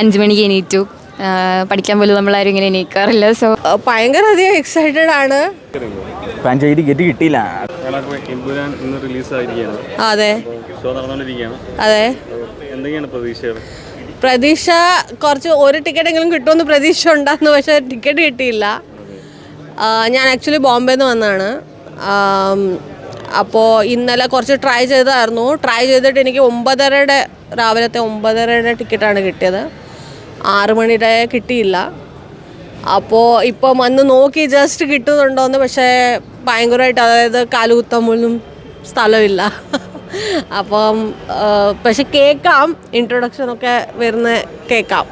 അഞ്ച് മണിക്ക് എണീറ്റു. പഠിക്കാൻ പോലും നമ്മളാരും ഇങ്ങനെ എണീക്കാറില്ല. സോ ഭയങ്കര അധികം എക്സൈറ്റഡ് ആണ്. കിട്ടിയില്ല. അതെ. അതെ. എന്തൊക്കെയാണ് പ്രതീക്ഷകൾ? പ്രതീക്ഷ കുറച്ച് ഒരു ടിക്കറ്റ് എങ്കിലും കിട്ടുമെന്ന് പ്രതീക്ഷ ഉണ്ടായിരുന്നു പക്ഷെ ടിക്കറ്റ് കിട്ടിയില്ല. ഞാൻ ആക്ച്വലി ബോംബെ നിന്ന് വന്നതാണ് അപ്പോൾ ഇന്നലെ കുറച്ച് ട്രൈ ചെയ്തായിരുന്നു ട്രൈ ചെയ്തിട്ട് എനിക്ക് ഒമ്പതരയുടെ രാവിലത്തെ ഒമ്പതരയുടെ ടിക്കറ്റാണ് കിട്ടിയത്. ആറ് മണിയുടെ കിട്ടിയില്ല. അപ്പോൾ ഇപ്പം വന്ന് നോക്കി ജസ്റ്റ് കിട്ടുന്നുണ്ടോയെന്ന് പക്ഷേ ഭയങ്കരമായിട്ട് അതായത് കാലുകുത്താൻ പോലും സ്ഥലമില്ല. അപ്പം പക്ഷെ കേൾക്കാം. ഇൻട്രൊഡക്ഷൻ ഒക്കെ വരുന്ന കേൾക്കാം.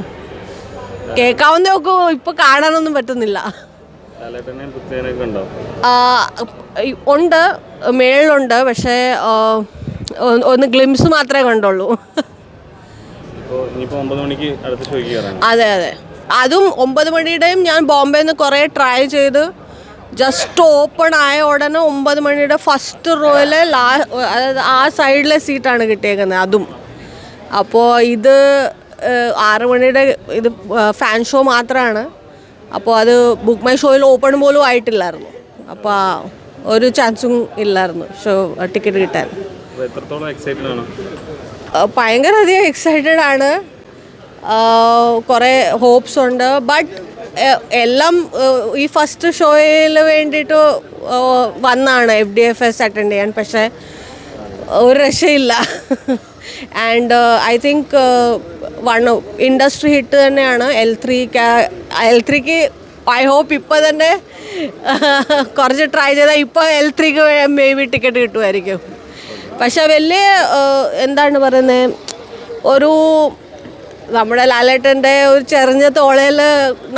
കേൾക്കാവുന്ന ഒക്കെ ഇപ്പോൾ കാണാനൊന്നും പറ്റുന്നില്ല. ഉണ്ടോ? മേളിലുണ്ട്. പക്ഷേ ഒന്ന് ഗ്ലിംസ് മാത്രമേ കണ്ടുള്ളൂ ഇപ്പോൾ ഇനിയിപ്പോൾ ഒമ്പത് മണിക്ക് അടുത്ത ഷോയ്ക്ക് കയറാണ് അതെ അതെ. അതും ഒമ്പത് മണിയുടെയും ഞാൻ ബോംബെ നിന്ന് കുറേ ട്രൈ ചെയ്ത് ജസ്റ്റ് ഓപ്പൺ ആയ ഉടനെ ഒമ്പത് മണിയുടെ ഫസ്റ്റ് റോയിലെ ലാ അതായത് ആ സൈഡിലെ സീറ്റാണ് കിട്ടിയേക്കുന്നത് അതും. അപ്പോൾ ഇത് ആറ് മണിയുടെ ഇത് ഫാൻ ഷോ മാത്രമാണ് അപ്പോൾ അത് ബുക്ക് മൈ ഷോയിൽ ഓപ്പൺ പോലും ആയിട്ടില്ലായിരുന്നു. അപ്പോൾ ഒരു ചാൻസും ഇല്ലായിരുന്നു ഷോ ടിക്കറ്റ് കിട്ടാൻ. എത്രത്തോളം എക്സൈറ്റഡ് ആണ്? ആ, ഭയങ്കര അധികം എക്സൈറ്റഡ് ആണ് കുറേ ഹോപ്സ് ഉണ്ട്. ബട്ട് എല്ലാം ഈ ഫസ്റ്റ് ഷോയിൽ വേണ്ടിയിട്ട് വന്നാണ് F D F S attend ചെയ്യാൻ. പക്ഷേ ഒരു രക്ഷയില്ല. And I think one industry hit തന്നെയാണ്. എൽ ത്രീ എൽ ത്രീക്ക് ഐ ഹോപ്പ് ഇപ്പോൾ തന്നെ കുറച്ച് ട്രൈ ചെയ്താൽ ഇപ്പോൾ എൽ ത്രീക്ക് മേ ബി ടിക്കറ്റ് കിട്ടുമായിരിക്കും പക്ഷെ വലിയ എന്താണ് പറയുന്നത് ഒരു നമ്മുടെ ലാലേട്ടന്റെ ഒരു ചെറിഞ്ഞ തോളയിൽ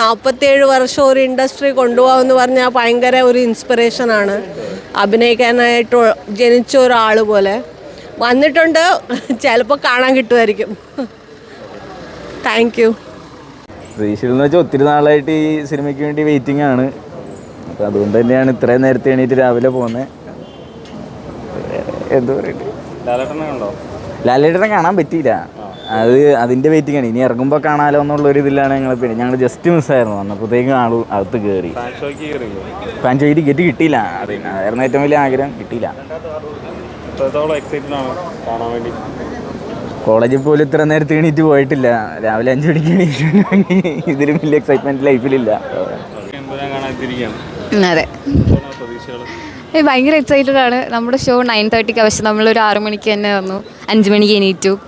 നാൽപ്പത്തിയേഴ് വർഷം ഒരു ഇൻഡസ്ട്രി കൊണ്ടുപോകാമെന്ന് പറഞ്ഞാൽ ഭയങ്കര ഒരു ഇൻസ്പിറേഷനാണ്. അഭിനയിക്കാനായിട്ട് ജനിച്ച ഒരാൾ പോലെ. വന്നിട്ടുണ്ട് ചിലപ്പോൾ കാണാൻ കിട്ടുമായിരിക്കും താങ്ക് യു. പ്രതീക്ഷയിലെന്ന് വെച്ചാൽ ഒത്തിരി നാളായിട്ട് ഈ സിനിമയ്ക്ക് വേണ്ടി വെയിറ്റിംഗ് ആണ്. അതുകൊണ്ട് തന്നെയാണ് ഇത്രയും നേരത്തെ എണീറ്റ് രാവിലെ പോകുന്നത് എന്താ ലാലേട്ടനെ കാണാൻ പറ്റിയില്ല. അത് അതിന്റെ വെയിറ്റിംഗ് ആണ് ഇനി ഇറങ്ങുമ്പോൾ കാണാലോ എന്നുള്ള ഒരു ഇതിലാണ് ഞങ്ങൾ പിന്നെ ഞങ്ങൾ ജസ്റ്റ് മിസ്സായിരുന്നു വന്നപ്പോഴത്തേക്കും ആൾ അകത്ത് കയറി ഫാൻ ഷോയ്ക്ക് ഗെറ്റ് ടിക്കറ്റ് കിട്ടിയില്ല. അത് അതായിരുന്നു ഏറ്റവും വലിയ ആഗ്രഹം. കിട്ടിയില്ല. കോളേജിൽ പോലും ഇത്ര നേരത്തെ എണീറ്റ് പോയിട്ടില്ല. രാവിലെ അഞ്ച് മണിക്ക് എണീറ്റ് ഇതിലും വലിയ എക്സൈറ്റ്മെന്റ് ലൈഫിലില്ല അതെ. ഭയങ്കര എക്സൈറ്റഡ് ആണ്. നമ്മുടെ ഷോ നയൻ തേർട്ടിക്ക് പക്ഷേ നമ്മളൊരു ആറു മണിക്ക് തന്നെ വന്നു. അഞ്ച് മണിക്ക് എണീറ്റു.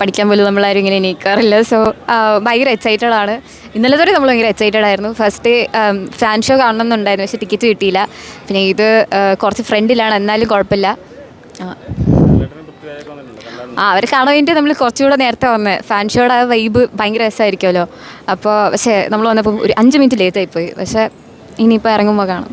പഠിക്കാൻ പോലും നമ്മളാരും ഇങ്ങനെ എണീക്കാറില്ല. സോ ഭയങ്കര എക്സൈറ്റഡ് ആണ്. ഇന്നലെ വരെ നമ്മൾ ഭയങ്കര എക്സൈറ്റഡ് ആയിരുന്നു. ഫസ്റ്റ് ഫാൻ ഷോ കാണണമെന്നുണ്ടായിരുന്നു. പക്ഷേ ടിക്കറ്റ് കിട്ടിയില്ല. പിന്നെ ഇത് കുറച്ച് ഫ്രണ്ടിലാണ് എന്നാലും കുഴപ്പമില്ല. ആ. അവരെ കാണാൻ വേണ്ടി നമ്മൾ കുറച്ചുകൂടെ നേരത്തെ വന്നത് ഫാൻ ഷോയുടെ ആ വൈബ് ഭയങ്കര രസമായിരിക്കുമല്ലോ. അപ്പോൾ പക്ഷേ നമ്മൾ വന്നപ്പോൾ ഒരു അഞ്ച് മിനിറ്റ് ലേറ്റായിപ്പോയി പക്ഷേ ഇനിയിപ്പോൾ ഇറങ്ങുമ്പോൾ കാണാം.